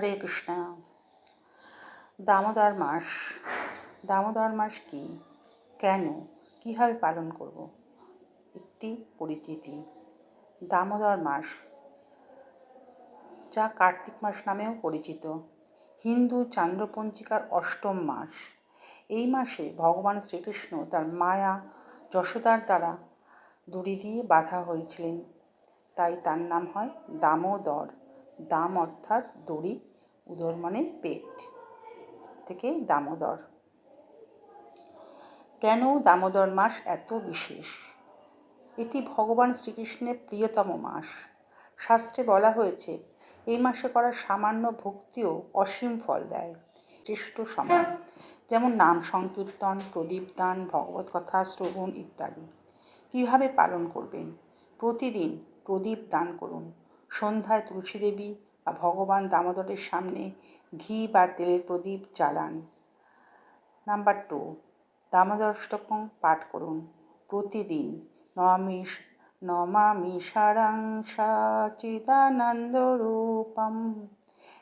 হরে কৃষ্ণ। দামোদর মাস দামোদর মাস কি? কেন? কীভাবে পালন করব? একটি পরিচিতি। দামোদর মাস, যা কার্তিক মাস নামেও পরিচিত। হিন্দু চান্দ্রপঞ্জিকার অষ্টম মাস। এই মাসে ভগবান শ্রীকৃষ্ণ তার মায়া, যশোদার দ্বারা দড়ি দিয়ে বাঁধা হয়েছিলেন। তাই তার নাম হয় দামোদর। দাম অর্থাৎ দড়ি উদর মানে পেট থেকে দামোদর। কেন দামোদর মাস এত বিশেষ? এটি ভগবান শ্রীকৃষ্ণের প্রিয়তম মাস। শাস্ত্রে বলা হয়েছে, এই মাসে করা সামান্য ভক্তিও অসীম ফল দেয়, শ্রেষ্ঠ সময় যেমন নাম সংকীর্তন, প্রদীপ দান, ভগবত কথা, শ্রবণ ইত্যাদি। কীভাবে পালন করবেন? প্রতিদিন প্রদীপ দান করুন। সন্ধ্যায় তুলসী দেবী ভগবান দামোদরের সামনে ঘি বা তেলের প্রদীপ জ্বালান। নাম্বার টু দামোদর অষ্টকম পাঠ করুন। প্রতিদিন নমিষ নমামি সারাং চিদানন্দ রূপম।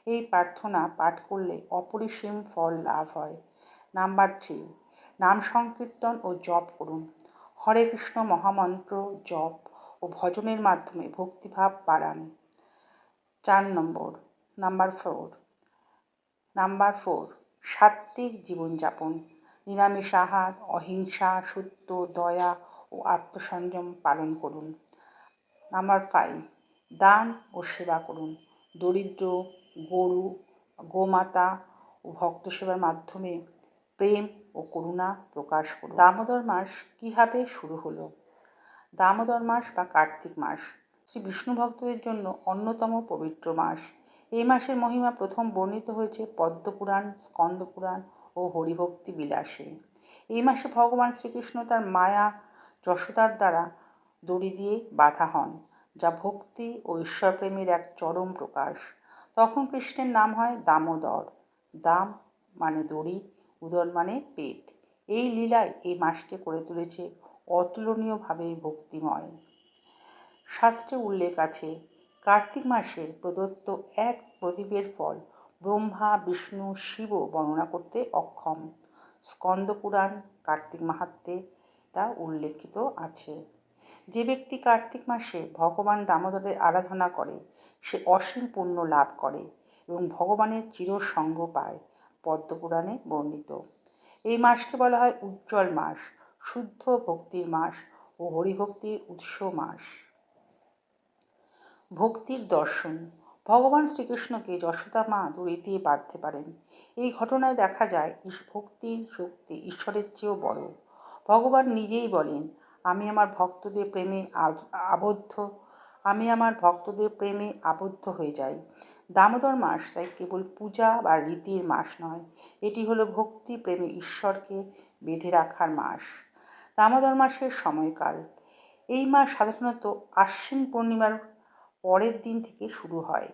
এই প্রার্থনা পাঠ করলে অপরিসীম ফল লাভ হয়। নাম্বার থ্রি নাম সংকীর্তন ও জপ করুন। হরে কৃষ্ণ মহামন্ত্র জপ ও ভজনের মাধ্যমে ভক্তিভাব বাড়ান। চার নম্বর নাম্বার ফোর নাম্বার ফোর সাত্ত্বিক জীবনযাপন। নিরামিষ আহার অহিংসা, সত্য, দয়া ও আত্মসংযম পালন করুন। নাম্বার ফাইভ দান ও সেবা করুন। দরিদ্র, গরু, গোমাতা ও ভক্ত সেবার মাধ্যমে প্রেম ও করুণা প্রকাশ করুন। দামোদর মাস কীভাবে শুরু হলো? দামোদর মাস বা কার্তিক মাস? শ্রী বিষ্ণু ভক্তদের জন্য অন্যতম পবিত্র মাস। এই মাসের মহিমা প্রথম বর্ণিত হয়েছে পদ্মপুরাণ, স্কন্দপুরাণ ও হরিভক্তি বিলাসে। এই মাসে ভগবান শ্রীকৃষ্ণ তার মায়া, যশোদার দ্বারা দড়ি দিয়ে বাধা হন, যা ভক্তি ও ঈশ্বরপ্রেমের এক চরম প্রকাশ। তখন কৃষ্ণের নাম হয় দামোদর। দাম মানে দড়ি, উদর মানে পেট। এই লীলায় এই মাসকে করে তুলেছে অতুলনীয়ভাবে ভক্তিময়। শাস্ত্রে উল্লেখ আছে, কার্তিক মাসে প্রদত্ত এক প্রদীপের ফল ব্রহ্মা, বিষ্ণু, শিব বর্ণনা করতে অক্ষম। স্কন্দপুরাণ কার্তিক মাহাত্মে তা উল্লেখিত আছে। যে ব্যক্তি কার্তিক মাসে ভগবান দামোদরের আরাধনা করে, সে অসীম পুণ্য লাভ করে এবং ভগবানের চিরসঙ্গ পায় পদ্মপুরাণে বর্ণিত। এই মাসকে বলা হয় উজ্জ্বল মাস, শুদ্ধ ভক্তির মাস ও হরিভক্তির উৎস মাস। ভক্তির দর্শন। ভগবান শ্রীকৃষ্ণকে যশোদা মা দূরে দিয়ে বাঁধতে পারেন। এই ঘটনায় দেখা যায় ভক্তির শক্তি ঈশ্বরের চেয়েও বড়। ভগবান নিজেই বলেন, আমি আমার ভক্তদের প্রেমে আবদ্ধ, আমি আমার ভক্তদের প্রেমে আবদ্ধ হয়ে যাই। দামোদর মাস তাই কেবল পূজা বা রীতির মাস নয়, এটি হলো ভক্তি প্রেমে ঈশ্বরকে বেঁধে রাখার মাস। দামোদর মাসের সময়কাল। এই মাস সাধারণত আশ্বিন পূর্ণিমার পরের দিন থেকে শুরু হয়।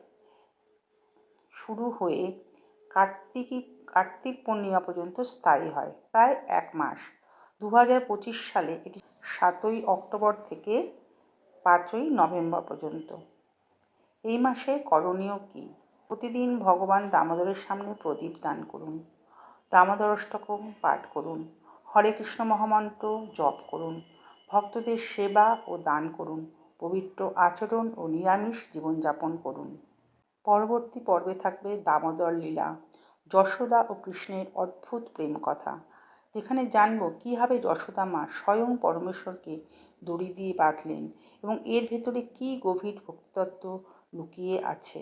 শুরু হয়ে কার্তিকী, কার্তিক পূর্ণিমা পর্যন্ত স্থায়ী হয়, প্রায় এক মাস। দু হাজার পঁচিশ সালে এটি সাতই অক্টোবর থেকে পাঁচই নভেম্বর পর্যন্ত। এই মাসে করণীয় কী? প্রতিদিন ভগবান দামোদরের সামনে প্রদীপ দান করুন, দামোদর অষ্টকম পাঠ করুন, হরে কৃষ্ণ মহামন্ত্র জপ করুন, ভক্তদের সেবা ও দান করুন পবিত্র আচরণ ও নিরামিষ জীবনযাপন করুন। পরবর্তী পর্বে থাকবে দামোদর লীলা, যশোদা ও কৃষ্ণের অদ্ভুত প্রেম কথা যেখানে জানব কীভাবে যশোদা মা স্বয়ং পরমেশ্বরকে দড়ি দিয়ে বাঁধলেন এবং এর ভেতরে কী গভীর ভক্তিতত্ত্ব লুকিয়ে আছে।